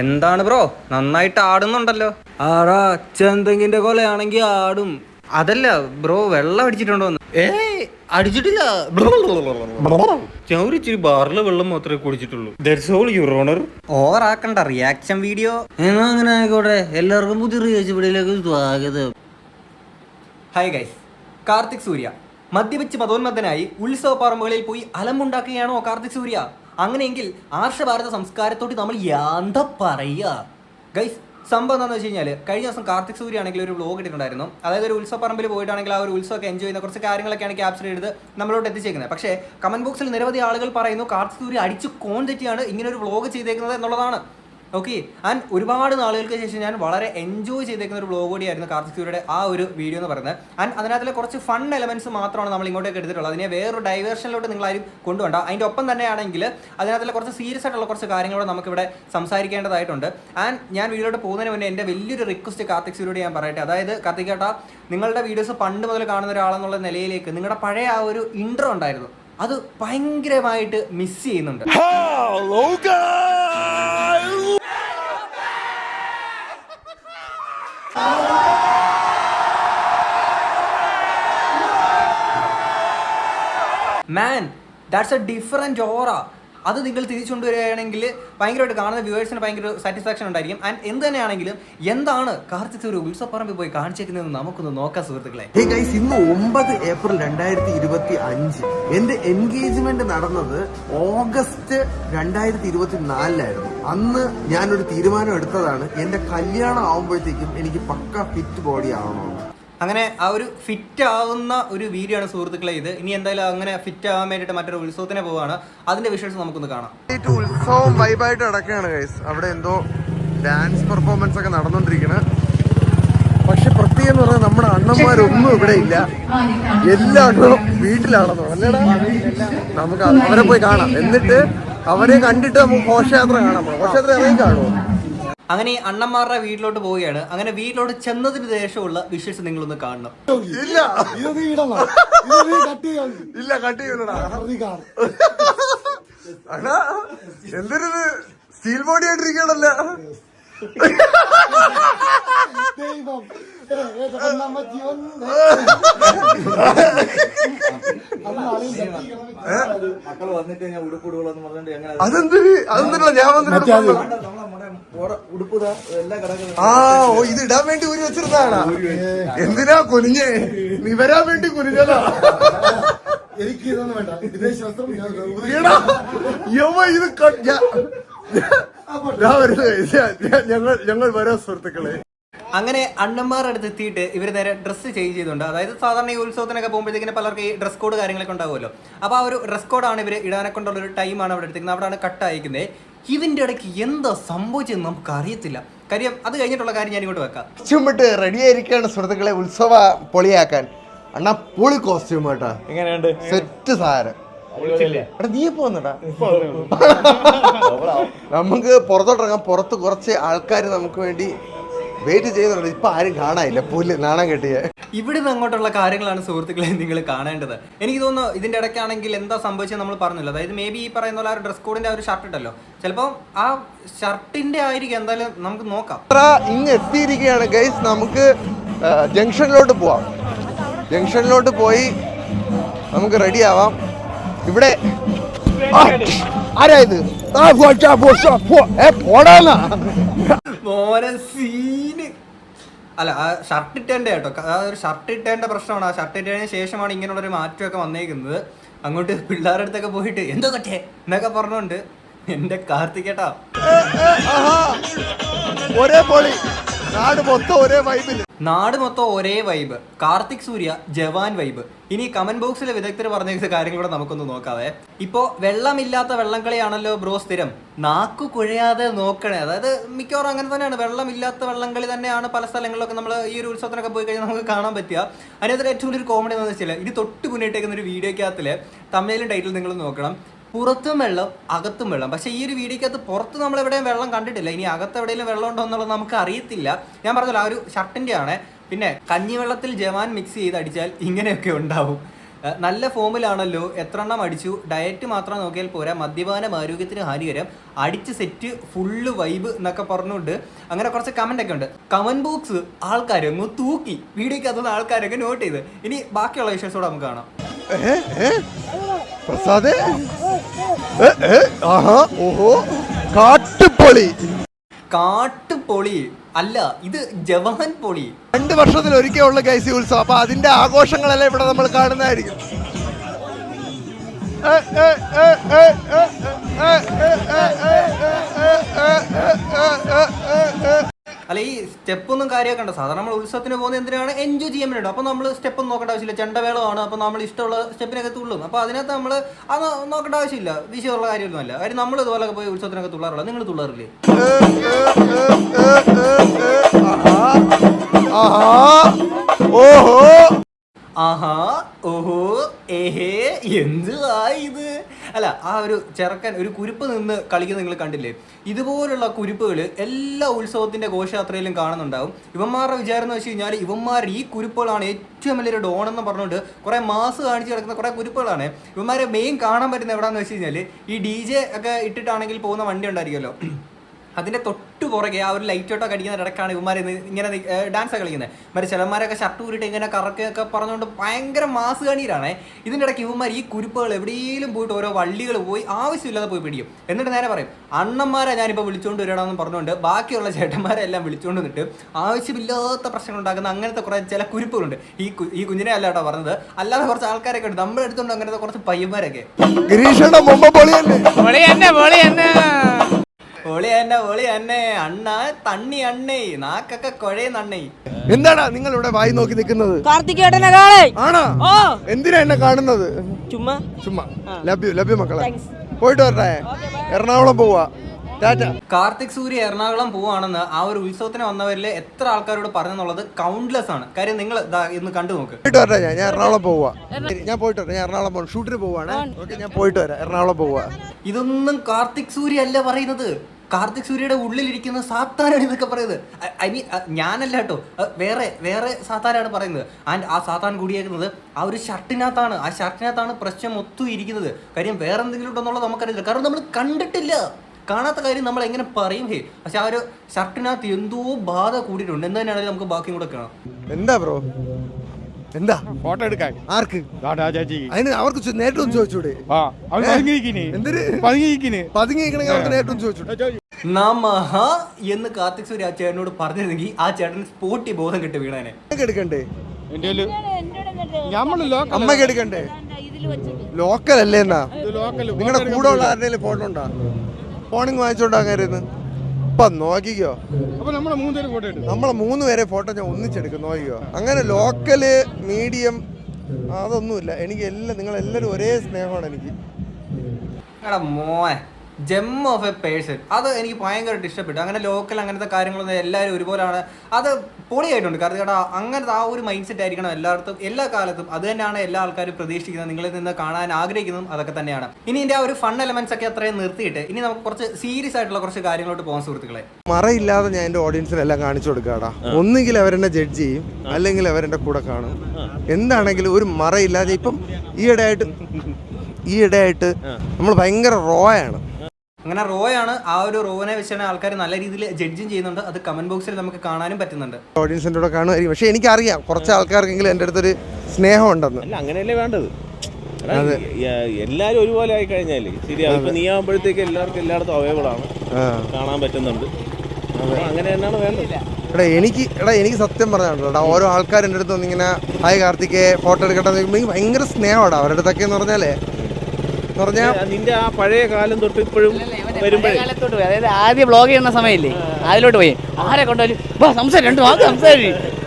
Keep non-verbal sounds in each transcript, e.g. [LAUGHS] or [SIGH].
എന്താണ് ബ്രോ? നന്നായിട്ട് ആടുന്നുണ്ടല്ലോ. ആടാ ചെന്തെങ്കിന്റെ കൊലയാണെങ്കിൽ ആടും. അതല്ല ബ്രോ വെള്ളം അടിച്ചിട്ടുണ്ടോ ഏ അടിച്ചിട്ടില്ല. ഞാൻ ഇച്ചിരി ബാറിലെ വെള്ളം മാത്രമേ കുടിച്ചിട്ടുള്ളൂ. That's all your honour over ആക്കണ്ട റിയാക്ഷൻ വീഡിയോ എന്നാ അങ്ങനെ ആയിക്കോട്ടെ. എല്ലാവർക്കും പുതിയ വീഡിയോയിലേക്ക് സ്വാഗതം. Hi guys Karthik Surya. മദ്യപിച്ച് മതോന്മത്തനായി ഉത്സവ പറമ്പുകളിൽ പോയി അലമുണ്ടാക്കുകയാണോ കാർത്തിക് സൂര്യ? അങ്ങനെയെങ്കിൽ ആർഷഭാരത സംസ്കാരത്തോട്ട് നമ്മൾ യാന്ത പറയുക. ഗൈസ് സംഭവം എന്താണെന്ന് വെച്ച് കഴിഞ്ഞാൽ കഴിഞ്ഞ ദിവസം കാർത്തിക് സൂര്യ ആണെങ്കിൽ ഒരു ബ്ലോഗ് ഇട്ടിട്ടുണ്ടായിരുന്നു. അതായത് ഒരു ഉത്സവ പറമ്പിൽ പോയിട്ടാണെങ്കിൽ ആ ഒരു ഉത്സവമൊക്കെ എൻജോയ് ചെയ്യുന്ന കുറച്ച് കാര്യങ്ങളൊക്കെയാണ് ക്യാപ്ചർ ചെയ്ത് നമ്മളോട് എത്തിച്ചേക്കുന്നത്. പക്ഷേ കമന്റ് ബോക്സിൽ നിരവധി ആളുകൾ പറയുന്നു കാർത്തിക് സൂര്യ അടിച്ച് കോൺ തെറ്റിയാണ് ഇങ്ങനെ ഒരു ബ്ലോഗ് ചെയ്തേക്കുന്നത് എന്നുള്ളതാണ്. ഓക്കെ ആൻഡ് ഒരുപാട് നാളുകൾക്ക് ശേഷം ഞാൻ വളരെ എൻജോയ് ചെയ്തേക്കുന്ന ഒരു ബ്ലോഗ് കൂടിയായിരുന്നു കാർത്തിക് സൂര്യയുടെ ആ ഒരു വീഡിയോ എന്ന് പറയുന്നത്. ആൻഡ് അതിനകത്തിലെ കുറച്ച് ഫൺ എലമെന്റ്സ് മാത്രമാണ് നമ്മൾ ഇങ്ങോട്ടേക്ക് എടുത്തിട്ടുള്ളത്. അതിനെ വേറൊരു ഡൈവേർഷനിലോട്ട് നിങ്ങളാരും കൊണ്ടുപോകണ്ട അതിന്റെ ഒപ്പം തന്നെയാണെങ്കിൽ അതിനകത്തിലെ കുറച്ച് സീരിയസ് ആയിട്ടുള്ള കുറച്ച് കാര്യങ്ങളോട് നമുക്കിവിടെ സംസാരിക്കേണ്ടതായിട്ടുണ്ട്. ആൻഡ് ഞാൻ വീഡിയോയിലോട്ട് പോകുന്നതിന് മുന്നേ എന്റെ വലിയൊരു റിക്വസ്റ്റ് കാർത്തിക് സൂര്യയോട് ഞാൻ പറയട്ടെ. അതായത് കാർത്തിക് ഏട്ടാ നിങ്ങളുടെ വീഡിയോസ് പണ്ട് മുതൽ കാണുന്ന ഒരാളെന്നുള്ള നിലയിലേക്ക് നിങ്ങളുടെ പഴയ ആ ഒരു ഇൻട്രോ ഉണ്ടായിരുന്നു. അത് ഭയങ്കരമായിട്ട് മിസ് ചെയ്യുന്നുണ്ട്. Man that's a different aura അത് നിങ്ങൾ തിരിച്ചുകൊണ്ടുവരികയാണെങ്കിൽ ഭയങ്കരമായിട്ട് കാണുന്ന വ്യൂവേഴ്സിന് ഭയങ്കര സാറ്റിസ്ഫാക്ഷൻ ഉണ്ടായിരിക്കും. ആൻഡ് എന്ത് തന്നെയാണെങ്കിലും എന്താണ് കാർത്തിക് ഒരു ഉത്സവപ്പറമ്പിൽ പോയി കാണിച്ചേക്കുന്നത് നമുക്കൊന്ന് നോക്കാം സുഹൃത്തുക്കളെ. ഹേ ഇന്ന് ഒമ്പത് ഏപ്രിൽ രണ്ടായിരത്തി ഇരുപത്തി അഞ്ച് എന്റെ എൻഗേജ്മെന്റ് നടന്നത് ഓഗസ്റ്റ് രണ്ടായിരത്തി ഇരുപത്തി നാലിലായിരുന്നു അന്ന് ഞാനൊരു തീരുമാനം എടുത്തതാണ് എന്റെ കല്യാണം ആവുമ്പോഴത്തേക്കും എനിക്ക് പക്ക ഫിറ്റ് ബോഡി ആവണമെന്ന്. അങ്ങനെ ആ ഒരു ഫിറ്റ് ആവുന്ന ഒരു വീഡിയോ ആണ് സുഹൃത്തുക്കളെ ഇത്. ഇനി എന്തായാലും അങ്ങനെ ഫിറ്റ് ആവാൻ വേണ്ടിയിട്ട് മറ്റൊരു ഉത്സവത്തിന് പോവാണ്. അതിന്റെ വിഷ്വൽസ് നമുക്കൊന്ന് കാണാം. ഉത്സവം വൈബായിട്ട് നടക്കുകയാണ് ഗൈസ് അവിടെ എന്തോ ഡാൻസ് പെർഫോമൻസ് ഒക്കെ നടന്നുകൊണ്ടിരിക്കുന്നത് പക്ഷെ പ്രത്യേകം എന്ന് പറഞ്ഞാൽ നമ്മുടെ അണ്ണന്മാരൊന്നും ഇവിടെ ഇല്ല. എല്ലാ അണ്ണനും വീട്ടിലാണെന്നോ അല്ലേടാ? നമുക്ക് അവരെ പോയി കാണാം. എന്നിട്ട് അവരെ കണ്ടിട്ട് നമുക്ക് ഘോഷയാത്ര കാണാം ഘോഷയാത്ര ഇറങ്ങി കാണുമോ? അങ്ങനെ ഈ അണ്ണന്മാരുടെ വീട്ടിലോട്ട് പോവുകയാണ്. അങ്ങനെ വീട്ടിലോട്ട് ചെന്നതിന് ശേഷമുള്ള വിഷ്വൽസ് നിങ്ങളൊന്ന് കാണണം. ഇല്ല. ഇല്ല കട്ട് ചെയ്യൂലടാ അണ്ണാ എന്തൊരു സ്റ്റീൽ ബോഡി ആയിട്ടിരിക്കണല്ല മക്കൾ വന്നിട്ട് ഞാൻ ഉടുപ്പിടുകളെന്ന് പറഞ്ഞിട്ട് എങ്ങനെ അതെന്തൊരു അതെന്തിനാ? ഞാൻ വന്നിട്ട് ഉടുപ്പിടാ എല്ലാം ആ ഓ ഇത് ഇടാൻ വേണ്ടി ഊരി വെച്ചിരുന്നതാണ്? എന്തിനാ കുനിഞ്ഞേ? നീ വരാൻ വേണ്ടി കുനിഞ്ഞതാ? എനിക്ക് ഇതൊന്നും വേണ്ട. ഇതേ ശാസ്ത്രം ഇത് ഞങ്ങൾ ഞങ്ങൾ വരാം സുഹൃത്തുക്കളെ. അങ്ങനെ അണ്ണന്മാരുടെ അടുത്ത് എത്തിയിട്ട് ഇവർ നേരെ ഡ്രസ്സ് ചേഞ്ച് ചെയ്തുകൊണ്ട് അതായത് സാധാരണ ഈ ഉത്സവത്തിനൊക്കെ പോകുമ്പോഴത്തേക്കിനെ പലർക്ക് ഈ ഡ്രസ് കോഡ് കാര്യങ്ങളൊക്കെ ഉണ്ടാവുമല്ലോ. അപ്പോൾ ആ ഒരു ഡ്രസ് കോഡാണ് ഇവർ ഇടാനെ കൊണ്ടുള്ള ഒരു ടൈമാണ് അവിടെ എടുത്തിരിക്കുന്നത്. അവിടെയാണ് കട്ട് അയക്കുന്നത് ഇതിന്റെ ഇടയ്ക്ക് എന്താ സംഭവിച്ചതെന്ന് നമുക്ക് അറിയത്തില്ല. കാര്യം അത് കഴിഞ്ഞിട്ടുള്ള കാര്യം ഞാൻ ഇങ്ങോട്ട് വെക്കാം. ഇട്ട് റെഡി ആയിരിക്കാണ് സുഹൃത്തുക്കളെ ഉത്സവ പൊളിയാക്കാൻ. അണ്ണാ പൊളി കോസ്റ്റ്യൂം കേട്ടോ എങ്ങനെയുണ്ട്? സെറ്റ് സാരം നീ പോന്നടാ [LAUGHS] നമുക്ക് പുറത്തോട്ടിറങ്ങാം പുറത്ത് കുറച്ച് ആൾക്കാർ നമുക്ക് വേണ്ടി വെയിറ്റ് ചെയ്യുന്നുണ്ട്. ഇപ്പൊ ആരും കാണാനില്ല. പുല്ല് നാണം കെട്ടിയ. നിന്ന് അങ്ങോട്ടുള്ള കാര്യങ്ങളാണ് സുഹൃത്തുക്കളെ നിങ്ങൾ കാണേണ്ടത്. എനിക്ക് തോന്നുന്നു ഇതിന്റെ ഇടയ്ക്കാണെങ്കിൽ എന്താ സംഭവിച്ചത് നമ്മൾ പറഞ്ഞില്ല. അതായത് മേ ബി ഈ പറയുന്ന പോലെ ആ ഒരു ഡ്രസ് കോഡിന്റെ ആ ഒരു ഷർട്ട് ഉണ്ടല്ലോ. ചിലപ്പോൾ ആ ഷർട്ടിന്റെ ആയിരിക്കും എന്തായാലും നമുക്ക് നോക്കാം. അത്ര ഇങ്ങ് എത്തിയിരിക്കുകയാണ് ഗൈസ് നമുക്ക് ജംഗ്ഷനിലോട്ട് പോവാം. ജംഗ്ഷനിലോട്ട് പോയി നമുക്ക് റെഡി ആവാം. ഇവിടെ. ആരായത്? മോനെ സീന്. അല്ല ആ ഷർട്ട് ഇട്ടേണ്ട കേട്ടോ. ആ ഒരു ഷർട്ട് ഇട്ടേണ്ട പ്രശ്നമാണ്. ആ ഷർട്ട് ഇട്ടതിന് ശേഷമാണ് ഇങ്ങനെയുള്ളൊരു മാറ്റമൊക്കെ വന്നേക്കുന്നത്. അങ്ങോട്ട് പിള്ളേരുടെ അടുത്തൊക്കെ പോയിട്ട് എന്തോ കട്ടേ എന്നൊക്കെ പറഞ്ഞോണ്ട് എന്റെ കാർത്തികേട്ടാ. ഒരേ പൊളി. നാട് മൊത്തം ഒരേ വൈബിൽ നാട് മൊത്തം ഒരേ വൈബ് കാർത്തിക് സൂര്യ ജവാൻ വൈബ് ഇനി കമന്റ് ബോക്സിലെ വിദഗ്ധർ പറഞ്ഞ കാര്യങ്ങളൂടെ നമുക്കൊന്ന് നോക്കാവേ. ഇപ്പോ വെള്ളമില്ലാത്ത വെള്ളം കളിയാണല്ലോ ബ്രോ സ്ഥിരം. നാക്കു കുഴയാതെ നോക്കണേ. അതായത് മിക്കവാറും അങ്ങനെ തന്നെയാണ്. വെള്ളമില്ലാത്ത വെള്ളം കളി തന്നെയാണ് പല സ്ഥലങ്ങളിലൊക്കെ നമ്മൾ ഈ ഒരു ഉത്സവത്തിനൊക്കെ പോയി കഴിഞ്ഞാൽ നമുക്ക് കാണാൻ പറ്റുക. അതിനകത്ത് ഏറ്റവും വലിയൊരു കോമഡി എന്താണെന്ന് വെച്ചാൽ ഇത് തൊട്ട് മുന്നിട്ടേക്കുന്ന ഒരു വീഡിയോക്കകത്തിൽ തമിഴിലും ടൈറ്റിൽ നിങ്ങൾ നോക്കണം. പുറത്തും വെള്ളം അകത്തും വെള്ളം. പക്ഷേ ഈ ഒരു വീഡിയോക്കകത്ത് പുറത്ത് നമ്മൾ എവിടെയും വെള്ളം കണ്ടിട്ടില്ല. ഇനി അകത്ത് എവിടെയെങ്കിലും വെള്ളം ഉണ്ടോ എന്നുള്ളത് നമുക്ക് അറിയത്തില്ല. ഞാൻ പറഞ്ഞല്ലോ ആ ഒരു ഷർട്ടിന്റെ ആണ് പിന്നെ കഞ്ഞിവെള്ളത്തിൽ ജവാൻ മിക്സ് ചെയ്ത് അടിച്ചാൽ ഇങ്ങനെയൊക്കെ ഉണ്ടാവും. നല്ല ഫോമിലാണല്ലോ. എത്ര എണ്ണം അടിച്ചു? ഡയറ്റ് മാത്രം നോക്കിയാൽ പോരാ. മദ്യപാനം ആരോഗ്യത്തിന് ഹാനികരം. അടിച്ച് സെറ്റ് ഫുള്ള് വൈബ് എന്നൊക്കെ പറഞ്ഞുകൊണ്ട് അങ്ങനെ കുറച്ച് കമന്റ് ഒക്കെ ഉണ്ട്. കമന്റ് ബോക്സ് ആൾക്കാരങ്ങ് തൂക്കി. വീഡിയോക്കകത്തുനിന്ന് ആൾക്കാരൊക്കെ നോട്ട് ചെയ്ത്. ഇനി ബാക്കിയുള്ള വിഷയസോടെ നമുക്ക് കാണാം? പ്രസാദേ ആഹാ ഓഹോ കാട്ടുപൊളി കാട്ടുപൊളി അല്ല ഇത് ജവാൻ പൊളി രണ്ട് വർഷത്തിൽ ഒരിക്കൽ ഉള്ള ഗൈസി ഉത്സവം അപ്പൊ അതിന്റെ ആഘോഷങ്ങളെല്ലാം ഇവിടെ നമ്മൾ കാണുന്നതായിരിക്കും ഏ, അല്ല ഈ സ്റ്റെപ്പ് ഒന്നും കാര്യമാക്കണ്ട സാധാരണ നമ്മൾ ഉത്സവത്തിന് പോകുന്ന എന്തിനാണ്? എൻജോയ് ചെയ്യാൻ വേണ്ടിയിട്ട് അപ്പോൾ നമ്മൾ സ്റ്റെപ്പ് ഒന്നും നോക്കേണ്ട ആവശ്യമില്ല. ചെണ്ടവേളമാണ്. അപ്പോൾ നമ്മൾ ഇഷ്ടമുള്ള സ്റ്റെപ്പിനൊക്കെ തുള്ളും. അപ്പോൾ അതിനകത്ത് നമ്മൾ അത് നോക്കേണ്ട ആവശ്യമില്ല. വിഷയമുള്ള കാര്യമൊന്നുമല്ല. കാര്യം നമ്മൾ ഇതുപോലൊക്കെ പോയി ഉത്സവത്തിനൊക്കെ തുള്ളാറുള്ള. നിങ്ങൾ തുള്ളാറില്ലേ? ഓഹോ ആഹാ. ഓഹോ. ഏഹേ. എന്തുവാ ഇത്? അല്ല ആ ഒരു ചെറുക്കൻ ഒരു കുരുപ്പ് നിന്ന് കളിക്കുന്നത് നിങ്ങൾ കണ്ടില്ലേ? ഇതുപോലുള്ള കുരുപ്പുകൾ എല്ലാ ഉത്സവത്തിന്റെ ഘോഷയാത്രയിലും കാണുന്നുണ്ടാവും. ഇവന്മാരുടെ വിചാരം എന്ന് വെച്ച് കഴിഞ്ഞാൽ ഇവന്മാർ ഈ കുരുപ്പുകളാണ് ഏറ്റവും വലിയൊരു ഡോൺ എന്ന് പറഞ്ഞുകൊണ്ട് കുറെ മാസ് കാണിച്ചു കിടക്കുന്ന കുറെ കുരുപ്പുകളാണ്. ഇവന്മാരെ മെയിൻ കാണാൻ പറ്റുന്ന എവിടെയാണെന്ന് വെച്ച് കഴിഞ്ഞാൽ ഈ ഡി ജെ ഒക്കെ ഇട്ടിട്ടാണെങ്കിൽ പോകുന്ന വണ്ടി ഉണ്ടായിരിക്കുമല്ലോ. അതിന്റെ തൊട്ട് പുറകെ ആ ഒരു ലൈറ്റ് ഓട്ടൊക്കെ അടിക്കുന്ന ഇടക്കാണ് ഇവന്മാർ ഇങ്ങനെ ഡാൻസ് കളിക്കുന്നത്. മറ്റേ ചിലന്മാരൊക്കെ ഷർട്ട് ഊരിട്ട് ഇങ്ങനെ കറക്കൊക്കെ പറഞ്ഞുകൊണ്ട് ഭയങ്കര മാസ് കണിയിലാണേ. ഇതിന്റെ ഇടയ്ക്ക് ഇവന്മാർ ഈ കുരുപ്പുകൾ എവിടെയെങ്കിലും പോയിട്ട് ഓരോ വള്ളികൾ പോയി ആവശ്യമില്ലാതെ പോയി പിടിക്കും. എന്നിട്ട് നേരെ പറയും അണ്ണന്മാരെ ഞാനിപ്പോൾ വിളിച്ചുകൊണ്ട് വരണമെന്ന് പറഞ്ഞുകൊണ്ട് ബാക്കിയുള്ള ചേട്ടന്മാരെ എല്ലാം വിളിച്ചുകൊണ്ട് വന്നിട്ട് ആവശ്യമില്ലാത്ത പ്രശ്നങ്ങൾ ഉണ്ടാക്കുന്ന അങ്ങനത്തെ കുറേ ചില കുരുപ്പുകളുണ്ട്. ഈ ഈ കുഞ്ഞിനെ അല്ല കേട്ടോ പറഞ്ഞത്. അല്ലാതെ കുറച്ച് ആൾക്കാരൊക്കെ ഉണ്ട്. നമ്മുടെ അടുത്തുണ്ട് അങ്ങനത്തെ കുറച്ച് പയ്യന്മാരൊക്കെ. ഗിരീഷയുടെ മുമ്പ് പൊളിയല്ലേ? ഒളി തന്നെ ഒളി തന്നെ അണ്ണ തണ്ണി അണ്ണേ നാക്കൊക്കെ കുഴയുന്നണ്ണേ എന്താടാ നിങ്ങൾ ഇവിടെ വായി നോക്കി നിൽക്കുന്നത്? കാർത്തികേട്ടനെ കാണേ. ആണോ? എന്തിനാ എന്നെ കാണുന്നത്? ചുമ്മാ. ചുമ്മാ. ലഭ്യ ലഭ്യു മക്കളെ. പോയിട്ട് വരട്ടെ. എറണാകുളം പോവാ. ടാറ്റ കാർത്തിക് സൂര്യ എറണാകുളം പോവാണെന്ന് ആ ഒരു ഉത്സവത്തിന് വന്നവരിൽ എത്ര ആൾക്കാരോട് പറഞ്ഞെന്നുള്ളത് കൗണ്ട്ലെസ് ആണ്. കാര്യം നിങ്ങൾ ഇന്ന് കണ്ടു നോക്ക്. പോയിട്ട് ഞാൻ. എറണാകുളം പോവാ. ഞാൻ പോയിട്ട് വരാം. ഞാൻ എറണാകുളം പോകും ഷൂട്ടിന് പോവാണ്. ഓക്കെ ഞാൻ പോയിട്ട് വരാം. എറണാകുളം പോവാ. ഇതൊന്നും കാർത്തിക് സൂര്യ അല്ല പറയുന്നത്. കാർത്തിക് സൂര്യയുടെ ഉള്ളിലിരിക്കുന്ന സാത്താനാണ് ഇതൊക്കെ പറയുന്നത്. ഐ മീൻ ഞാനല്ല കേട്ടോ. വേറെ വേറെ സാത്താനാണ് പറയുന്നത്. ആൻഡ് ആ സാത്താൻ കൂടിയേക്കുന്നത് ആ ഒരു ഷർട്ടിനകത്താണ്. ആ ഷർട്ടിനകത്താണ് പ്രശ്നം ഒത്തു ഇരിക്കുന്നത്. കാര്യം വേറെ എന്തെങ്കിലും ഉണ്ടോ എന്നുള്ളത് നമുക്കറിയില്ല. കാരണം നമ്മൾ കണ്ടിട്ടില്ല. കാണാത്ത കാര്യം നമ്മൾ എങ്ങനെ പറയും? ഹേ പക്ഷെ ആ ഒരു ഷർട്ടിനകത്ത് എന്തോ ബാധ കൂടിയിട്ടുണ്ട്. എന്ത് തന്നെയാണെങ്കിലും നമുക്ക് ബാക്കി കൂടെ കാണാം. എന്താ ബ്രോ? എന്താ? ഫോട്ടോ എടുക്കാൻ. ആർക്ക്? അതിന് അവർക്ക് നേരിട്ട് ഒന്ന് ചോദിച്ചൂടെ? നേരിട്ട് ചോദിച്ചൂടെ? നമഹ എന്ന് കാർത്തിക് സൂര്യ ആ ചേട്ടനോട് പറഞ്ഞിരുന്നെങ്കിൽ ആ ചേട്ടൻ സ്പോട്ടി ബോധം കിട്ടി വീണേനെ. എടുക്കണ്ടേ? ലോക്കൽ അമ്മയ്ക്ക് എടുക്കണ്ടേ? ലോക്കൽ അല്ലേ എന്നാ? ലോക്കൽ നിങ്ങളുടെ കൂടെ ഉള്ള ആരുടെയും ഫോട്ടോ ഉണ്ടോ? ഫോണിങ് വാങ്ങിച്ചോണ്ടാകാരുന്ന് അപ്പം നോക്കിക്കോ. അപ്പൊ നമ്മളെ പേര് ഫോട്ടോ എടുക്കും നമ്മളെ മൂന്ന് പേരെ ഫോട്ടോ ഞാൻ ഒന്നിച്ചെടുക്കും നോക്കിക്കോ. അങ്ങനെ ലോക്കൽ മീഡിയം അതൊന്നുമില്ല. എനിക്ക് എല്ലാം നിങ്ങൾ എല്ലാവരും ഒരേ സ്നേഹമാണ് എനിക്ക്. എടാ മോനെ. ജെം ഓഫ് എ പേഴ്സൺ അത് എനിക്ക് ഭയങ്കരമായിട്ട് ഇഷ്ടപ്പെട്ടു. അങ്ങനെ ലോക്കൽ അങ്ങനത്തെ കാര്യങ്ങളൊന്നും എല്ലാവരും ഒരുപോലെയാണ് അത് പൊളിയായിട്ടുണ്ട്. കാരണം ചേട്ടാ അങ്ങനത്തെ ആ ഒരു മൈൻഡ് സെറ്റ് ആയിരിക്കണം എല്ലായിടത്തും എല്ലാ കാലത്തും. അത് തന്നെയാണ് എല്ലാ ആൾക്കാരും പ്രതീക്ഷിക്കുന്നത്. നിങ്ങളിൽ നിന്ന് കാണാൻ ആഗ്രഹിക്കുന്നതും അതൊക്കെ തന്നെയാണ്. ഇനി ഇതിന്റെ ആ ഒരു ഫൺ എലമെന്റ്സ് ഒക്കെ അത്രയും നിർത്തിയിട്ട് ഇനി നമുക്ക് കുറച്ച് സീരിയസ് ആയിട്ടുള്ള കുറച്ച് കാര്യങ്ങളോട്ട് പോകാൻ സുഹൃത്തുക്കളെ. മറയില്ലാതെ ഞാൻ എന്റെ ഓഡിയൻസിനെല്ലാം കാണിച്ചു കൊടുക്കാടാ ഒന്നുകിൽ അവരെന്നെ ജഡ്ജ് ചെയ്യും അല്ലെങ്കിൽ അവരെന്റെ കൂടെ കാണും. എന്താണെങ്കിലും ഒരു മറയില്ലാതെ ഇപ്പം ഈയിടെയായിട്ട് ഈയിടെയായിട്ട് നമ്മൾ ഭയങ്കര റോയാണ് അങ്ങനെ റോയാണ് ആ ഒരു റോവിനെ വെച്ചാണ് ആൾക്കാർ നല്ല രീതിയിൽ ജഡ്ജും ചെയ്യുന്നുണ്ട്. അത് കമന്റ് ബോക്സിൽ നമുക്ക് കാണാനും പറ്റുന്നുണ്ട്. ഓഡിയൻസിന്റെ കൂടെ കാണുമായിരിക്കും. പക്ഷേ എനിക്കറിയാം. കുറച്ച് ആൾക്കാർക്കെങ്കിലും എന്റെ അടുത്തൊരു സ്നേഹം ഉണ്ടെന്ന് അല്ല അങ്ങനെയല്ലേ വേണ്ടത്? എല്ലാരും ഒരുപോലെ ആയി കഴിഞ്ഞാൽ ശരിയാ ഇപ്പൊ നീ ആകുമ്പോഴത്തേക്ക് എല്ലാവർക്കും എല്ലായിടത്തും അവൈലബിൾ ആണ്. കാണാൻ പറ്റുന്നുണ്ട്. അങ്ങനെ തന്നെയാണ് വേണ്ടത്. എടാ എനിക്ക് എടാ എനിക്ക് സത്യം പറഞ്ഞാണല്ലോ എടാ ഓരോ ആൾക്കാർ എന്റെ അടുത്ത് വന്നിങ്ങനെ ഹായ് കാർത്തിക്കെ ഫോട്ടോ എടുക്കട്ടെ ഭയങ്കര സ്നേഹമാണ് അവരുടെ അടുത്തൊക്കെ എന്ന് പറഞ്ഞാലേ. എന്ന് പറഞ്ഞാൽ നിന്റെ ആ പഴയ കാലം തൊട്ട് ഇപ്പോഴും വരുമ്പോഴേ. കാലത്തോട്ട് അതായത് ആദ്യം ബ്ലോഗ് ചെയ്യുന്ന സമയമില്ലേ? അതിലോട്ട് പോയി. ആരെ കൊണ്ടുപോയി സംസാരിച്ചു സംസാരം രണ്ട് വാക്ക് സംസാരിക്കും.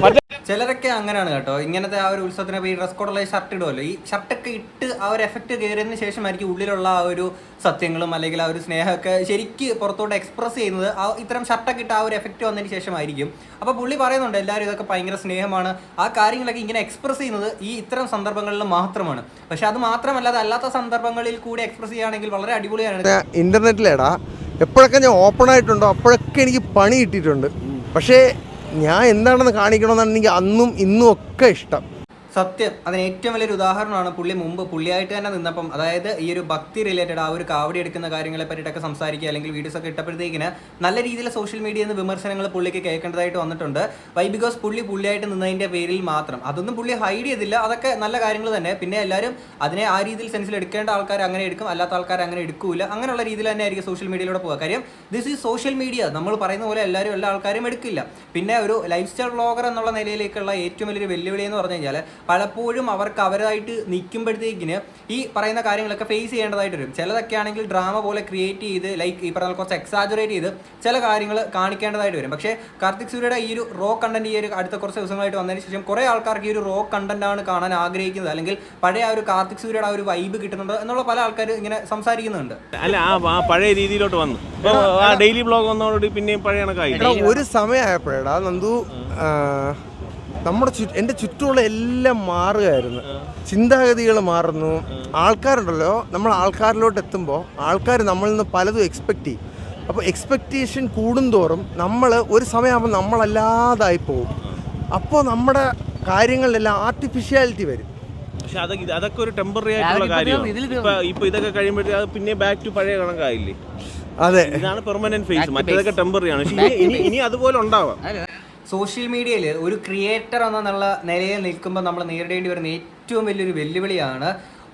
ചിലരൊക്കെ അങ്ങനെയാണ് കേട്ടോ. ഇങ്ങനത്തെ ആ ഒരു ഉത്സവത്തിന് ഈ ഡ്രസ് കോഡുള്ള ഷർട്ട് ഇടുമല്ലോ ഈ ഷർട്ടൊക്കെ ഇട്ട് ആ ഒരു എഫക്റ്റ് കയറിയതിന് ശേഷമായിരിക്കും ഉള്ളിലുള്ള ആ ഒരു സത്യങ്ങളും അല്ലെങ്കിൽ ആ ഒരു സ്നേഹമൊക്കെ ശരിക്ക് പുറത്തോട്ട് എക്സ്പ്രസ് ചെയ്യുന്നത്. ആ ഇത്തരം ഷർട്ടൊക്കെ ഇട്ട് ആ ഒരു എഫക്റ്റ് വന്നതിന് ശേഷമായിരിക്കും. അപ്പോൾ പുള്ളി പറയുന്നുണ്ട് എല്ലാവരും ഇതൊക്കെ ഭയങ്കര സ്നേഹമാണ്. ആ കാര്യങ്ങളൊക്കെ ഇങ്ങനെ എക്സ്പ്രസ് ചെയ്യുന്നത് ഈ ഇത്തരം സന്ദർഭങ്ങളിൽ മാത്രമാണ്. പക്ഷെ അത് മാത്രമല്ലാതെ അല്ലാത്ത സന്ദർഭങ്ങളിൽ കൂടി എക്സ്പ്രസ് ചെയ്യുകയാണെങ്കിൽ വളരെ അടിപൊളിയാണ്. ഇന്റർനെറ്റിലേടാ എപ്പോഴൊക്കെ ഞാൻ ഓപ്പൺ ആയിട്ടുണ്ടോ അപ്പോഴൊക്കെ എനിക്ക് പണി കിട്ടിയിട്ടുണ്ട്. പക്ഷേ ഞാൻ എന്താണെന്ന് കാണിക്കണമെന്നാണ് എനിക്ക് അന്നും ഇന്നും ഒക്കെ ഇഷ്ടം. സത്യം. അതിന് ഏറ്റവും വലിയൊരു ഉദാഹരണമാണ് പുള്ളി മുമ്പ്. പുള്ളിയായിട്ട് തന്നെ നിന്നപ്പം അതായത് ഈ ഒരു ഭക്തി റിലേറ്റഡ് ആ ഒരു കാവടി എടുക്കുന്ന കാര്യങ്ങളെ പറ്റിയിട്ടൊക്കെ സംസാരിക്കുക അല്ലെങ്കിൽ വീഡിയോസ് ഒക്കെ ഇട്ടപ്പോഴത്തേക്കിന് നല്ല രീതിയിൽ സോഷ്യൽ മീഡിയയിൽ നിന്ന് വിമർശനങ്ങൾ പുള്ളിക്ക് കേൾക്കേണ്ടതായിട്ട് വന്നിട്ടുണ്ട്. വൈ ബിക്കോസ് പുള്ളി പുള്ളിയായിട്ട് നിന്നതിന്റെ പേരിൽ മാത്രം. അതൊന്നും പുള്ളി ഹൈഡ് ചെയ്തില്ല. അതൊക്കെ നല്ല കാര്യങ്ങൾ തന്നെ. പിന്നെ എല്ലാവരും അതിനെ ആ രീതിയിൽ സെൻസിൽ എടുക്കേണ്ട ആൾക്കാർ അങ്ങനെ എടുക്കും. അല്ലാത്ത ആൾക്കാർ അങ്ങനെ എടുക്കൂല. അങ്ങനെയുള്ള രീതിയിൽ തന്നെ ആയിരിക്കും സോഷ്യൽ മീഡിയയിലൂടെ പോകുക കാര്യം ദിസ് ഈസ് സോഷ്യൽ മീഡിയ നമ്മൾ പറയുന്ന പോലെ എല്ലാവരും എല്ലാ ആൾക്കാരും എടുക്കില്ല. പിന്നെ ഒരു ലൈഫ് സ്റ്റൈൽ വ്ളോഗർ എന്നുള്ള നിലയിലേക്കുള്ള ഏറ്റവും വലിയൊരു വെല്ലുവിളി എന്ന് പറഞ്ഞു കഴിഞ്ഞാൽ പലപ്പോഴും അവർക്ക് അവരായിട്ട് നിൽക്കുമ്പോഴത്തേക്കിന് ഈ പറയുന്ന കാര്യങ്ങളൊക്കെ ഫേസ് ചെയ്യേണ്ടതായിട്ട് വരും. ചിലതൊക്കെ ആണെങ്കിൽ ഡ്രാമ പോലെ ക്രിയേറ്റ് ചെയ്ത് ലൈക്ക് ഈ പറഞ്ഞ കുറച്ച് എക്സാജുറേറ്റ് ചെയ്ത് ചില കാര്യങ്ങൾ കാണിക്കേണ്ടതായിട്ട് വരും. പക്ഷേ കാർത്തിക് സൂര്യയുടെ ഈ ഒരു റോ കണ്ടന്റ് ഈ ഒരു അടുത്ത കുറച്ച് ദിവസങ്ങളായിട്ട് വന്നതിന് ശേഷം കുറേ ആൾക്കാർക്ക് ഈ ഒരു റോ കണ്ടന്റ് ആണ് കാണാൻ ആഗ്രഹിക്കുന്നത്. അല്ലെങ്കിൽ പഴയ ആ ഒരു കാർത്തിക് സൂര്യയുടെ ആ ഒരു വൈബ് കിട്ടുന്നുണ്ട് എന്നുള്ള പല ആൾക്കാർ ഇങ്ങനെ സംസാരിക്കുന്നുണ്ട്. അല്ല ആ പഴയ രീതിയിലോട്ട് വന്നു. ഡെയിലി ബ്ലോഗ് വന്നതോടുകൂടി പിന്നെയും പഴയ കണക്കായി. ഒരു സമയമായപ്പോഴാ നന്ദു നമ്മുടെ ചു എന്റെ ചുറ്റുമുള്ള എല്ലാം മാറുകയായിരുന്നു. ചിന്താഗതികൾ മാറുന്നു. ആൾക്കാരുണ്ടല്ലോ നമ്മൾ ആൾക്കാരിലോട്ട് എത്തുമ്പോൾ ആൾക്കാർ നമ്മളിൽ നിന്ന് പലതും എക്സ്പെക്റ്റ് ചെയ്യും. അപ്പോൾ എക്സ്പെക്റ്റേഷൻ കൂടുന്തോറും നമ്മൾ ഒരു സമയമാകുമ്പോൾ നമ്മളല്ലാതായി പോകും. അപ്പോൾ നമ്മുടെ കാര്യങ്ങളിലെല്ലാം ആർട്ടിഫിഷ്യാലിറ്റി വരും. പക്ഷെ അതൊക്കെ അതൊക്കെ ഒരു ടെമ്പററി ആയിട്ടുള്ള കാര്യമാണ്. ഇപ്പൊ ഇതൊക്കെ കഴിയുമ്പോഴത്തേ അത് പിന്നെ ബാക്ക് ടു പഴയ കണക്കായില്ലേ? അതെ. ഇതാണ് പെർമനന്റ് ഫേസ് മറ്റേതൊക്കെ ടെമ്പററി ആണ്. പക്ഷെ ഇനി- ഇനി ഇനി അതുപോലെ ഉണ്ടാവാം. സോഷ്യൽ മീഡിയയിൽ ഒരു ക്രിയേറ്റർ എന്നുള്ള നിലയിൽ നിൽക്കുമ്പോൾ നമ്മൾ നേരിടേണ്ടി വരുന്ന ഏറ്റവും വലിയൊരു വെല്ലുവിളിയാണ്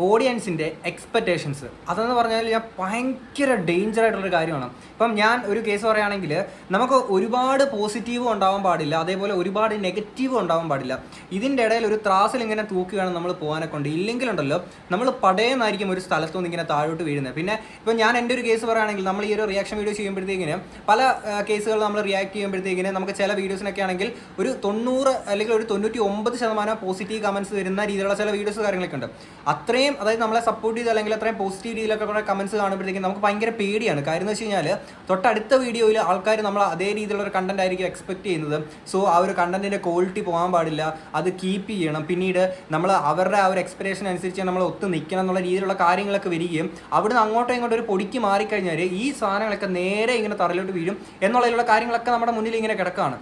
ഓഡിയൻസിന്റെ എക്സ്പെക്റ്റേഷൻസ് അതെന്ന് പറഞ്ഞാൽ ഞാൻ ഭയങ്കര ഡേഞ്ചർ ആയിട്ടുള്ളൊരു കാര്യമാണ്. ഇപ്പം ഞാൻ ഒരു കേസ് പറയുകയാണെങ്കിൽ നമുക്ക് ഒരുപാട് പോസിറ്റീവ് ഉണ്ടാവാൻ പാടില്ല. അതേപോലെ ഒരുപാട് നെഗറ്റീവ് ഉണ്ടാവാൻ പാടില്ല. ഇതിന്റെ ഇടയിൽ ഒരു ത്രാസിൽ ഇങ്ങനെ തൂക്കുകയാണ് നമ്മൾ പോകാനൊക്കെ ഉണ്ട്. ഇല്ലെങ്കിലുണ്ടല്ലോ നമ്മൾ പടയെന്നായിരിക്കും ഒരു സ്ഥലത്തു നിന്ന് ഇങ്ങനെ താഴോട്ട് വീഴുന്നത്. പിന്നെ ഇപ്പം ഞാൻ എന്റെ ഒരു കേസ് പറയുകയാണെങ്കിൽ നമ്മൾ ഈ ഒരു റിയാക്ഷൻ വീഡിയോ ചെയ്യുമ്പോഴത്തേക്കിന് പല കേസുകൾ നമ്മൾ റിയാക്ട് ചെയ്യുമ്പോഴത്തേക്കിന് നമുക്ക് ചില വീഡിയോസിനൊക്കെ ആണെങ്കിൽ ഒരു തൊണ്ണൂറ് അല്ലെങ്കിൽ ഒരു തൊണ്ണൂറ്റി ഒമ്പത് ശതമാനം പോസിറ്റീവ് കമൻസ് വരുന്ന രീതിയിലുള്ള ചില വീഡിയോസ് കാര്യങ്ങളൊക്കെ ഉണ്ട്. അത്രയും അതായത് നമ്മളെ സപ്പോർട്ട് ചെയ്ത് അല്ലെങ്കിൽ അത്രയും പോസിറ്റീവ് രീതിയിലൊക്കെ കുറേ കമൻസ് കാണുമ്പോഴത്തേക്കും നമുക്ക് ഭയങ്കര പേടിയാണ്. കാര്യം എന്ന് വെച്ച് കഴിഞ്ഞാൽ തൊട്ടടുത്ത വീഡിയോയിൽ ആൾക്കാർ നമ്മൾ അതേ രീതിയിലുള്ള ഒരു കണ്ടന്റ് ആയിരിക്കും എക്സ്പെക്ട് ചെയ്യുന്നത്. സോ ആ ഒരു കണ്ടന്റിന്റെ ക്വാളിറ്റി പോകാൻ പാടില്ല. അത് കീപ്പ് ചെയ്യണം. പിന്നീട് നമ്മൾ അവരുടെ ആ ഒരു എക്സ്പെക്ടേഷൻ അനുസരിച്ച് നമ്മൾ ഒത്ത് നിൽക്കണം എന്നുള്ള രീതിയിലുള്ള കാര്യങ്ങളൊക്കെ വരികയും അവിടുന്ന് അങ്ങോട്ടും ഇങ്ങോട്ടും ഒരു പൊടിക്ക് മാറിക്കഴിഞ്ഞാൽ ഈ സാധനങ്ങളൊക്കെ നേരെ ഇങ്ങനെ തറയിലോട്ട് വീഴും എന്നുള്ളതിലുള്ള കാര്യങ്ങളൊക്കെ നമ്മുടെ മുന്നിൽ ഇങ്ങനെ കിടക്കുകയാണ്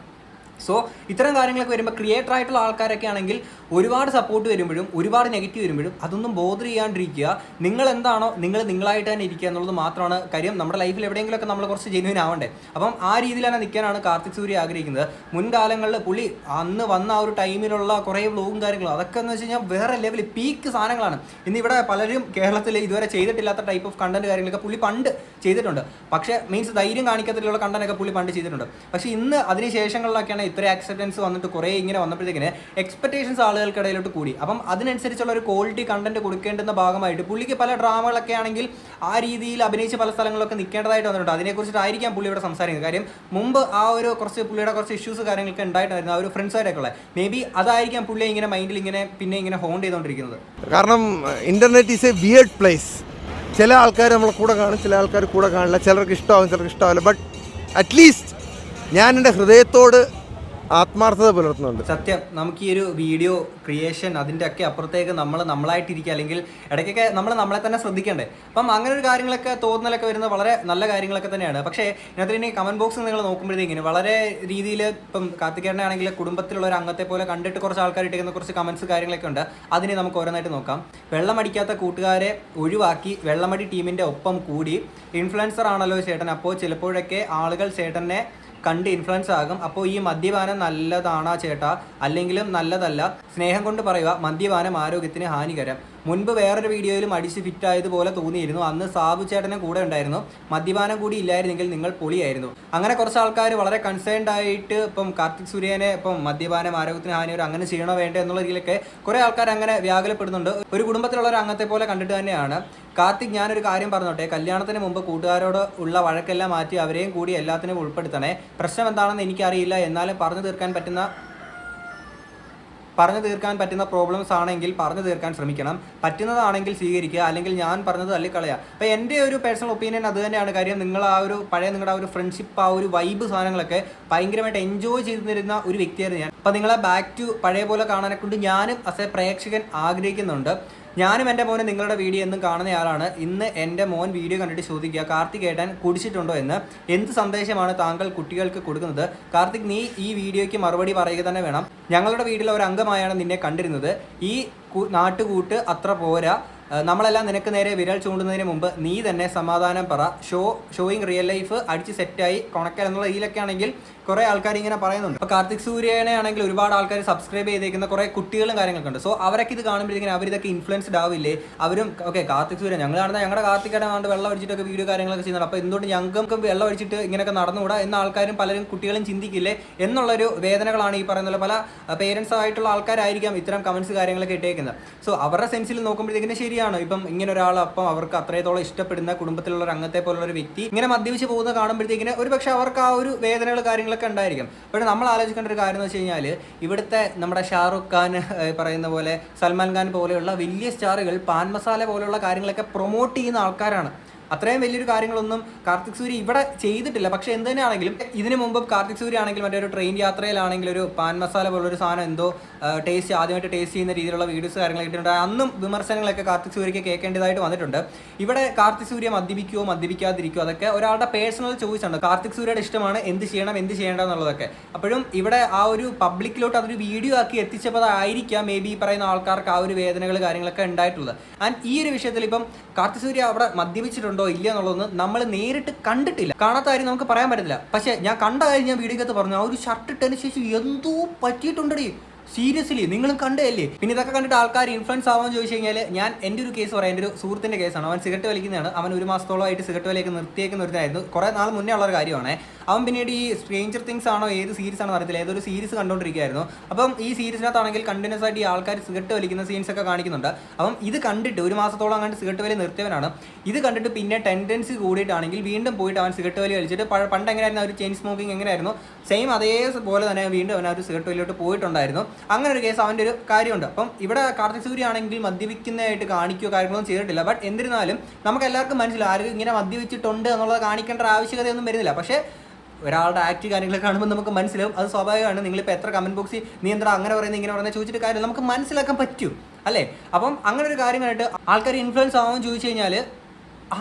സോ ഇത്തരം കാര്യങ്ങളൊക്കെ വരുമ്പോൾ ക്രിയേറ്റർ ആയിട്ടുള്ള ആൾക്കാരൊക്കെ ആണെങ്കിൽ ഒരുപാട് സപ്പോർട്ട് വരുമ്പോഴും ഒരുപാട് നെഗറ്റീവ് വരുമ്പോഴും അതൊന്നും ബോധർ ചെയ്യാണ്ടിരിക്കുക. നിങ്ങൾ എന്താണോ നിങ്ങൾ നിങ്ങളായിട്ട് തന്നെ ഇരിക്കുക എന്നുള്ളത് മാത്രമാണ് കാര്യം. നമ്മുടെ ലൈഫിൽ എവിടെയെങ്കിലുമൊക്കെ നമ്മൾ കുറച്ച് ജെന്യൂൻ ആവണ്ടേ. അപ്പം ആ രീതിയിൽ തന്നെ നിൽക്കാനാണ് കാർത്തിക് സൂര്യ ആഗ്രഹിക്കുന്നത്. മുൻകാലങ്ങളിൽ പുള്ളി അന്ന് വന്ന ആ ഒരു ടൈമിലുള്ള കുറേ വ്ലോഗും കാര്യങ്ങളും അതൊക്കെ എന്ന് വെച്ച് കഴിഞ്ഞാൽ വേറെ ലെവൽ പീക്ക് സാധനങ്ങളാണ്. ഇന്ന് ഇവിടെ പലരും കേരളത്തിൽ ഇതുവരെ ചെയ്തിട്ടില്ലാത്ത ടൈപ്പ് ഓഫ് കണ്ടന്റ് കാര്യങ്ങളൊക്കെ പുള്ളി പണ്ട് ചെയ്തിട്ടുണ്ട്. പക്ഷേ മീൻസ് ധൈര്യം കാണിക്കത്തിലുള്ള കണ്ടന്റ് ഒക്കെ പുള്ളി പണ്ട് ചെയ്തിട്ടുണ്ട്. പക്ഷേ ഇന്ന് അതിന് ശേഷങ്ങളിലൊക്കെയാണ് ഇത്ര ആക്സിഡൻസ് വന്നിട്ട് കുറേ ഇങ്ങനെ വന്നപ്പോഴത്തേക്കിന് എക്സ്പെക്ടേഷൻസ് ആളുകൾക്കിടയിലോട്ട് കൂടി. അപ്പം അതിനനുസരിച്ചുള്ള ഒരു ക്വാളിറ്റി കണ്ടന്റ് കൊടുക്കേണ്ടുന്ന ഭാഗമായിട്ട് പുള്ളിക്ക് പല ഡ്രാമകളൊക്കെ ആണെങ്കിൽ ആ രീതിയിൽ അഭിനയിച്ച് പല സ്ഥലങ്ങളിലൊക്കെ നിൽക്കേണ്ടതായിട്ട് വന്നിട്ടുണ്ട്. അതിനെക്കുറിച്ചിട്ടായിരിക്കാം പുള്ളി ഇവിടെ സംസാരിക്കുന്നത്. കാര്യം മുമ്പ് ആ ഒരു കുറച്ച് പുള്ളിയുടെ കുറച്ച് ഇഷ്യൂസ് കാര്യങ്ങളൊക്കെ ഉണ്ടായിട്ടായിരുന്നു ആ ഒരു ഫ്രണ്ട്സായിട്ടൊക്കെ ഉള്ളത് മേ ബി അതായിരിക്കാം പുള്ളി ഇങ്ങനെ മൈൻഡിൽ ഇങ്ങനെ പിന്നെ ഇങ്ങനെ ഹോൺ ചെയ്തുകൊണ്ടിരിക്കുന്നത്. കാരണം internet is a weird place ചില ആൾക്കാർ നമ്മളെ കൂടെ കാണും ചില ആൾക്കാർ കൂടെ കാണില്ല. ചിലർക്ക് ഇഷ്ടമാവും ചിലർക്ക് ഇഷ്ടമാവില്ല. ബട്ട് അറ്റ്ലീസ്റ്റ് ഞാൻ എന്റെ ഹൃദയത്തോട് ആത്മാർത്ഥത പുലർത്തുന്നുണ്ട്. സത്യം. നമുക്ക് ഈ ഒരു വീഡിയോ ക്രിയേഷൻ അതിന്റെ ഒക്കെ അപ്പുറത്തേക്ക് നമ്മൾ നമ്മളായിട്ടിരിക്കുക. അല്ലെങ്കിൽ ഇടയ്ക്കൊക്കെ നമ്മൾ നമ്മളെ തന്നെ ശ്രദ്ധിക്കണ്ടേ. അപ്പം അങ്ങനെ ഒരു കാര്യങ്ങളൊക്കെ തോന്നലൊക്കെ വരുന്ന വളരെ നല്ല കാര്യങ്ങളൊക്കെ തന്നെയാണ്. പക്ഷേ ഇതിനകത്ത് ഇനി കമന്റ് ബോക്സ് നിങ്ങൾ നോക്കുമ്പോഴത്തേക്കിന് വളരെ രീതിയിൽ ഇപ്പം കാർത്തികേരനെ ആണെങ്കിൽ കുടുംബത്തിലുള്ള ഒരു അംഗത്തെ പോലെ കണ്ടിട്ട് കുറച്ച് ആൾക്കാർ ഇട്ടിരിക്കുന്ന കുറച്ച് കമന്റ്സ് കാര്യങ്ങളൊക്കെ ഉണ്ട്. അതിനെ നമുക്ക് ഓരോന്നായിട്ട് നോക്കാം. വെള്ളമടിക്കാത്ത കൂട്ടുകാരെ ഒഴിവാക്കി വെള്ളമടി ടീമിന്റെ ഒപ്പം കൂടി. ഇൻഫ്ലുവൻസർ ആണല്ലോ ചേട്ടൻ. അപ്പോൾ ചിലപ്പോഴൊക്കെ ആളുകൾ ചേട്ടനെ കണ്ട് ഇൻഫ്ലുവൻസ് ആകും. അപ്പോൾ ഈ മദ്യപാനം നല്ലതാണാ ചേട്ടാ? അല്ലെങ്കിലും നല്ലതല്ല. സ്നേഹം കൊണ്ട് പറയുക മദ്യപാനം ആരോഗ്യത്തിന് ഹാനികരം. മുൻപ് വേറൊരു വീഡിയോയിലും അടിച്ച് ഫിറ്റ് ആയതുപോലെ തോന്നിയിരുന്നു. അന്ന് സാബു ചേട്ടനും കൂടെ ഉണ്ടായിരുന്നു. മദ്യപാനം കൂടി ഇല്ലായിരുന്നെങ്കിൽ നിങ്ങൾ പൊളിയായിരുന്നു. അങ്ങനെ കുറച്ച് ആൾക്കാർ വളരെ കൺസേൺഡ് ആയിട്ട് ഇപ്പം കാർത്തിക് സൂര്യനെ ഇപ്പം മദ്യപാനം ആരോഗ്യത്തിന് ഹാനിയോ അങ്ങനെ ചെയ്യണോ വേണ്ടേ എന്നുള്ള രീതിയിലൊക്കെ കുറേ ആൾക്കാർ അങ്ങനെ വ്യാകുലപ്പെടുന്നുണ്ട്. ഒരു കുടുംബത്തിലുള്ള ഒരു അംഗത്തെ പോലെ കണ്ടിട്ട് തന്നെയാണ്. കാർത്തിക് ഞാനൊരു കാര്യം പറഞ്ഞോട്ടെ? കല്യാണത്തിന് മുമ്പ് കൂട്ടുകാരോട് ഉള്ള വഴക്കെല്ലാം മാറ്റി അവരെയും കൂടി എല്ലാത്തിനും ഉൾപ്പെടുത്തണേ. പ്രശ്നം എന്താണെന്ന് എനിക്കറിയില്ല. എന്നാലും പറഞ്ഞു തീർക്കാൻ പറ്റുന്ന പറഞ്ഞു തീർക്കാൻ പറ്റുന്ന പ്രോബ്ലംസ് ആണെങ്കിൽ പറഞ്ഞു തീർക്കാൻ ശ്രമിക്കണം. പറ്റുന്നതാണെങ്കിൽ സ്വീകരിക്കുക അല്ലെങ്കിൽ ഞാൻ പറഞ്ഞത് തള്ളിക്കളയുക. അപ്പോൾ എന്റെ ഒരു പേഴ്സണൽ ഒപ്പീനിയൻ അത് തന്നെയാണ്. കാര്യം നിങ്ങൾ ആ ഒരു പഴയ നിങ്ങളുടെ ആ ഒരു ഫ്രണ്ട്ഷിപ്പ് ആ ഒരു വൈബ് സാധനങ്ങളൊക്കെ ഭയങ്കരമായിട്ട് എൻജോയ് ചെയ്തിരുന്ന ഒരു വ്യക്തിയായിരുന്നു ഞാൻ. അപ്പോൾ നിങ്ങളെ ബാക്ക് ടു പഴയ പോലെ കാണാനെ കൊണ്ട് ഞാനും അസ പ്രേക്ഷകൻ ആഗ്രഹിക്കുന്നുണ്ട്. ഞാനും എന്റെ മോനും നിങ്ങളുടെ വീഡിയോ എന്നും കാണുന്നയാളാണ് ഇന്ന് എന്റെ മോൻ വീഡിയോ കണ്ടിട്ട് ചോദിക്കുക കാർത്തിക് ഏട്ടൻ കുടിച്ചിട്ടുണ്ടോ എന്ന്. എന്ത് സന്ദേശമാണ് താങ്കൾ കുട്ടികൾക്ക് കൊടുക്കുന്നത്? കാർത്തിക് നീ ഈ വീഡിയോയ്ക്ക് മറുപടി പറയുക തന്നെ വേണം. ഞങ്ങളുടെ വീട്ടിലെ ഒരു അംഗമായാണ് നിന്നെ കണ്ടിരുന്നത്. ഈ നാട്ടുകൂട്ട് അത്ര പോരാ. നമ്മളെല്ലാം നിനക്ക് നേരെ വിരൽ ചൂണ്ടുന്നതിന് മുമ്പ് നീ തന്നെ സമാധാനം പറ. ഷോ ഷോയിങ് റിയൽ ലൈഫ് അടിച്ച് സെറ്റായി കൊണക്കൽ എന്നുള്ള രീതിയിലൊക്കെ ആണെങ്കിൽ കുറേ ആൾക്കാർ ഇങ്ങനെ പറയുന്നുണ്ട്. അപ്പോൾ കാർത്തിക് സൂര്യനെ ആണെങ്കിൽ ഒരുപാട് ആൾക്കാർ സബ്സ്ക്രൈബ് ചെയ്തേക്കുന്ന കുറേ കുട്ടികളും കാര്യങ്ങളൊക്കെ ഉണ്ട് സോ അവരൊക്കെ ഇത് കാണുമ്പോഴത്തേക്കും അവരിതൊക്കെ ഇൻഫ്ലുവൻസ്ഡ് ആവില്ലേ? അവരും ഓക്കെ കാർത്തിക് സൂര്യൻ. ഞങ്ങൾ കാണുന്ന ഞങ്ങളുടെ കാർത്തികയുടെ കണ്ട് വെള്ളം അടിച്ചിട്ടൊക്കെ വീഡിയോ കാര്യങ്ങളൊക്കെ ചെയ്യുന്നുണ്ട്. അപ്പോൾ എന്തുകൊണ്ട് ഞങ്ങൾക്കും വെള്ളം അടിച്ചിട്ട് ഇങ്ങനെയൊക്കെ നടന്നുകൂടാ? എന്ന ആൾക്കാരും പലരും കുട്ടികളും ചിന്തിക്കില്ലേ? എന്നുള്ളൊരു വേദനകളാണ് ഈ പറയുന്നത്. പല പേരൻസ് ആയിട്ടുള്ള ആൾക്കാരായിരിക്കാം ഇത്തരം കമന്റ്സ് കാര്യങ്ങളൊക്കെ ഇട്ടേക്കുന്നത്. സോ അവരുടെ സെൻസിൽ നോക്കുമ്പോഴത്തേക്കിന് ശരിയാണ്. ഇപ്പം ഇങ്ങനെ ഒരാൾ അപ്പം അവർക്ക് അത്രത്തോളം ഇഷ്ടപ്പെടുന്ന കുടുംബത്തിലുള്ള ഒരു അംഗത്തെ പോലുള്ള ഒരു വ്യക്തി ഇങ്ങനെ മദ്യപിച്ച് പോകുന്ന കാണുമ്പോഴത്തേക്കിന് ഒരു പക്ഷെ അവർക്ക് ആ ഒരു വേദനകൾ കാര്യങ്ങളൊക്കെ ഉണ്ടായിരിക്കും. പക്ഷേ നമ്മൾ ആലോചിക്കേണ്ട ഒരു കാര്യം എന്ന് വെച്ച് കഴിഞ്ഞാൽ ഇവിടുത്തെ നമ്മുടെ ഷാറുഖ് ഖാൻ പറയുന്ന പോലെ സൽമാൻ ഖാൻ പോലെയുള്ള വലിയ സ്റ്റാറുകൾ പാൻ മസാല പോലെയുള്ള കാര്യങ്ങളൊക്കെ പ്രൊമോട്ട് ചെയ്യുന്ന ആൾക്കാരാണ്. അത്രയും വലിയൊരു കാര്യങ്ങളൊന്നും കാർത്തിക് സൂര്യ ഇവിടെ ചെയ്തിട്ടില്ല. പക്ഷെ എന്ത് തന്നെയാണെങ്കിലും ഇതിനു മുമ്പ് കാർത്തിക് സൂര്യ മറ്റേ ഒരു ട്രെയിൻ യാത്രയിലാണെങ്കിൽ ഒരു പാൻ മസാല പോലൊരു സാധനം എന്തോ ടേസ്റ്റ് ആദ്യമായിട്ട് ടേസ്റ്റ് ചെയ്യുന്ന രീതിയിലുള്ള വീഡിയോസ് കാര്യങ്ങളൊക്കെ ഇട്ടിട്ടുണ്ട്. അന്നും വിമർശനങ്ങളൊക്കെ കാർത്തിക് സൂര്യക്ക് കേൾക്കേണ്ടതായിട്ട് വന്നിട്ടുണ്ട്. ഇവിടെ കാർത്തിക് സൂര്യ മദ്യപിക്കുവോ മദ്യപിക്കാതിരിക്കുവോ അതൊക്കെ ഒരാളുടെ പേഴ്സണൽ ചോയ്സ് ആണ്. കാർത്തിക് സൂര്യയുടെ ഇഷ്ടമാണ് എന്ത് ചെയ്യണം എന്ത് ചെയ്യേണ്ട എന്നുള്ളതൊക്കെ അപ്പോഴും ഇവിടെ ആ ഒരു പബ്ലിക്കിലോട്ട് അതൊരു വീഡിയോ ആക്കി എത്തിച്ചപ്പോൾ ആയിരിക്കാം മേ ബി പറയുന്ന ആൾക്കാർക്ക് ആ ഒരു വേദനകൾ കാര്യങ്ങളൊക്കെ ഉണ്ടായിട്ടുള്ളത്. ആൻഡ് ഈ ഒരു വിഷയത്തിൽ ഇപ്പം കാർത്തിക് സൂര്യ അവിടെ മദ്യപിച്ചിട്ടുണ്ടോ. ഇല്ല എന്നുള്ളതൊന്നും നമ്മൾ നേരിട്ട് കണ്ടിട്ടില്ല. കാണാത്ത കാര്യം നമുക്ക് പറയാൻ പറ്റില്ല പക്ഷേ ഞാൻ കണ്ട കാര്യം ഞാൻ വീഡിയോക്കകത്ത് പറഞ്ഞു. ആ ഒരു ഷർട്ട് ഇട്ടതിന് ശേഷം എന്തോ പറ്റിയിട്ടുണ്ടടി. സീരിയസ്ലി നിങ്ങളും കണ്ടതല്ലേ? പിന്നെ ഇതൊക്കെ കണ്ടിട്ട് ആൾക്കാർ ഇൻഫ്ലുവൻസ് ആവാൻ ചോദിച്ചു കഴിഞ്ഞാൽ ഞാൻ എന്റെ ഒരു കേസ് പറയാം. എന്റെ ഒരു സുഹൃത്തിന്റെ കേസാണ് അവൻ സിഗരറ്റ് വലിക്കുന്നതാണ്. അവൻ ഒരു മാസത്തോളമായിട്ട് സിഗരറ്റ് വലിയൊക്കെ നിർത്തിയേക്കുന്ന ഒരുത്തായിരുന്നു കുറേ നാൾ മുന്നേ ഉള്ള ഒരു കാര്യമാണ്. അവൻ പിന്നീട് ഈ സ്ട്രേഞ്ചർ തിങ്സ് ആണോ ഏത് സീരീസ് ആണോ അറിയത്തില്ല. ഏതൊരു സീരീസ് കണ്ടുകൊണ്ടിരിക്കുകയായിരുന്നു അപ്പം ഈ സീരീസിനകത്താണെങ്കിൽ കണ്ടിന്യൂസ് ആയിട്ട് ഈ ആൾക്കാർ സിഗരറ്റ് വലിക്കുന്ന സീൻസ് ഒക്കെ കാണിക്കുന്നുണ്ട്. അപ്പം ഇത് കണ്ടിട്ട് ഒരു മാസത്തോളം അങ്ങോട്ട് സിഗരറ്റ് വലി നിർത്തിയവനാണ്. ഇത് കണ്ടിട്ട് പിന്നെ ടെൻഡൻസി കൂടിയിട്ടാണെങ്കിൽ വീണ്ടും പോയിട്ട് അവൻ സിഗരറ്റ് വലി വലിച്ചിട്ട് പണ്ട് എങ്ങനെയായിരുന്നു ഒരു ചെയിൻ സ്മോക്കിംഗ് എങ്ങനെയായിരുന്നു? സെയിം അതേപോലെ തന്നെ വീണ്ടും അവൻ ആ ഒരു സിഗരറ്റ് വലിയോട്ട് പോയിട്ടുണ്ടായിരുന്നു. അങ്ങനെ ഒരു കേസ് അവന്റെ ഒരു കാര്യമുണ്ട്. അപ്പം ഇവിടെ കാർത്തിക് സൂര്യ ആണെങ്കിൽ മദ്യപിക്കുന്നതായിട്ട് കാണിക്കുകയോ കാര്യങ്ങളൊന്നും ചെയ്തിട്ടില്ല. ബട്ട് എന്നിരുന്നാലും നമുക്ക് എല്ലാവർക്കും മനസ്സിലാവും. ആരും ഇങ്ങനെ മദ്യപിച്ചിട്ടുണ്ട് എന്നുള്ളത് കാണിക്കേണ്ട ആവശ്യകതയൊന്നും വരുന്നില്ല. പക്ഷേ ഒരാളുടെ ആക്ട് കാര്യങ്ങളെ കാണുമ്പോൾ നമുക്ക് മനസ്സിലാവും. അത് സ്വാഭാവികമാണ്. നിങ്ങളിപ്പോൾ എത്ര കമന്റ് ബോക്സിൽ നീ എന്താ അങ്ങനെ പറയുന്നത് ഇങ്ങനെ പറയുന്നത് ചോദിച്ചിട്ട് കാര്യം നമുക്ക് മനസ്സിലാക്കാൻ പറ്റും. അല്ലേ? അപ്പം അങ്ങനെ ഒരു കാര്യം കണ്ടിട്ട് ആൾക്കാർ ഇൻഫ്ലുവൻസ് ആവാൻ ചോദിച്ചു കഴിഞ്ഞാൽ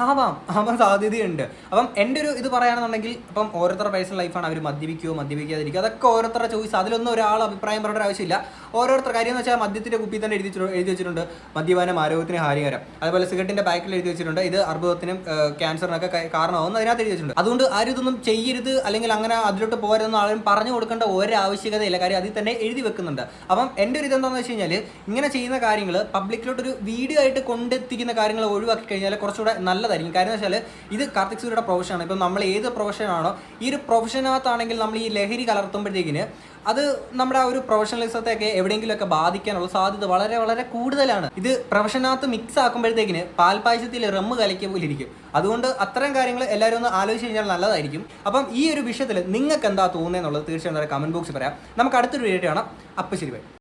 ആവാം ആവാൻ സാധ്യതയുണ്ട്. അപ്പം എന്റെ ഒരു ഇത് പറയുകയാണെന്നുണ്ടെങ്കിൽ അപ്പം ഓരോരുത്തരുടെ പേഴ്സണൽ ലൈഫാണ് അവർ മദ്യപിക്കുകയോ മദ്യപിക്കാതിരിക്കുക അതൊക്കെ ഓരോരുത്തരുടെ ചോയ്സ് അതിലൊന്നും ഒരാൾ അഭിപ്രായം പറയേണ്ട ആവശ്യമില്ല. ഓരോരുത്തർ കാര്യം എന്ന് വെച്ചാൽ മദ്യത്തിന്റെ കുപ്പി തന്നെ എഴുതി എഴുതി വെച്ചിട്ടുണ്ട്. മദ്യപാനം ആരോഗ്യത്തിന് ഹാനികരം. അതുപോലെ സിഗരറ്റിന്റെ ബാക്കിൽ എഴുതി വെച്ചിട്ടുണ്ട്. ഇത് അർബുദത്തിനും ക്യാൻസറിനൊക്കെ കാരണമാവുമെന്ന് അതിനകത്ത് എഴുതി വെച്ചിട്ടുണ്ട്. അതുകൊണ്ട് ആരും ഇതൊന്നും ചെയ്യരുത് അല്ലെങ്കിൽ അങ്ങനെ അതിലോട്ട് പോകരുതെന്ന് ആരും പറഞ്ഞു കൊടുക്കേണ്ട ഒരു ആവശ്യകതയില്ല കാര്യം അതിൽ തന്നെ എഴുതി വെക്കുന്നുണ്ട്. അപ്പം എന്റെ ഒരു ഇതെന്താണെന്ന് വെച്ച് കഴിഞ്ഞാൽ ഇങ്ങനെ ചെയ്യുന്ന കാര്യങ്ങൾ പബ്ലിക്കിലോട്ടൊരു വീഡിയോ ആയിട്ട് കൊണ്ടെത്തിക്കുന്ന കാര്യങ്ങൾ ഒഴിവാക്കി കഴിഞ്ഞാൽ കുറച്ചുകൂടെ നല്ലതായിരിക്കും. എന്ന് വെച്ചാൽ ഇത് കാർത്തിക് സൂര്യയുടെ പ്രൊഫഷനാണ് ഇപ്പം നമ്മൾ ഏത് പ്രൊഫഷനാണോ ഈ ഒരു പ്രൊഫഷനകത്താണെങ്കിൽ നമ്മൾ ഈ ലഹരി കലർത്തുമ്പോഴത്തേക്കിന് അത് നമ്മുടെ ആ ഒരു പ്രൊഫഷണലിസത്തെയൊക്കെ എവിടെയെങ്കിലുമൊക്കെ ബാധിക്കാനുള്ള സാധ്യത വളരെ വളരെ കൂടുതലാണ്. ഇത് പ്രൊഫഷനകത്ത് മിക്സ് ആക്കുമ്പോഴത്തേക്കിന് പാൽപ്പായസത്തിൽ റമ്മ് കലക്കിയ പോലെ ഇരിക്കും. അതുകൊണ്ട് അത്തരം കാര്യങ്ങൾ എല്ലാവരും ഒന്ന് ആലോചിച്ച് കഴിഞ്ഞാൽ നല്ലതായിരിക്കും. അപ്പം ഈ ഒരു വിഷയത്തിൽ നിങ്ങൾക്ക് എന്താ തോന്നുന്നത് എന്നുള്ളത് തീർച്ചയായും കമന്റ് ബോക്സിൽ പറയാം. നമുക്ക് അടുത്തൊരു വീഡിയോ കാണാം. അപ്പം ശരി ബൈ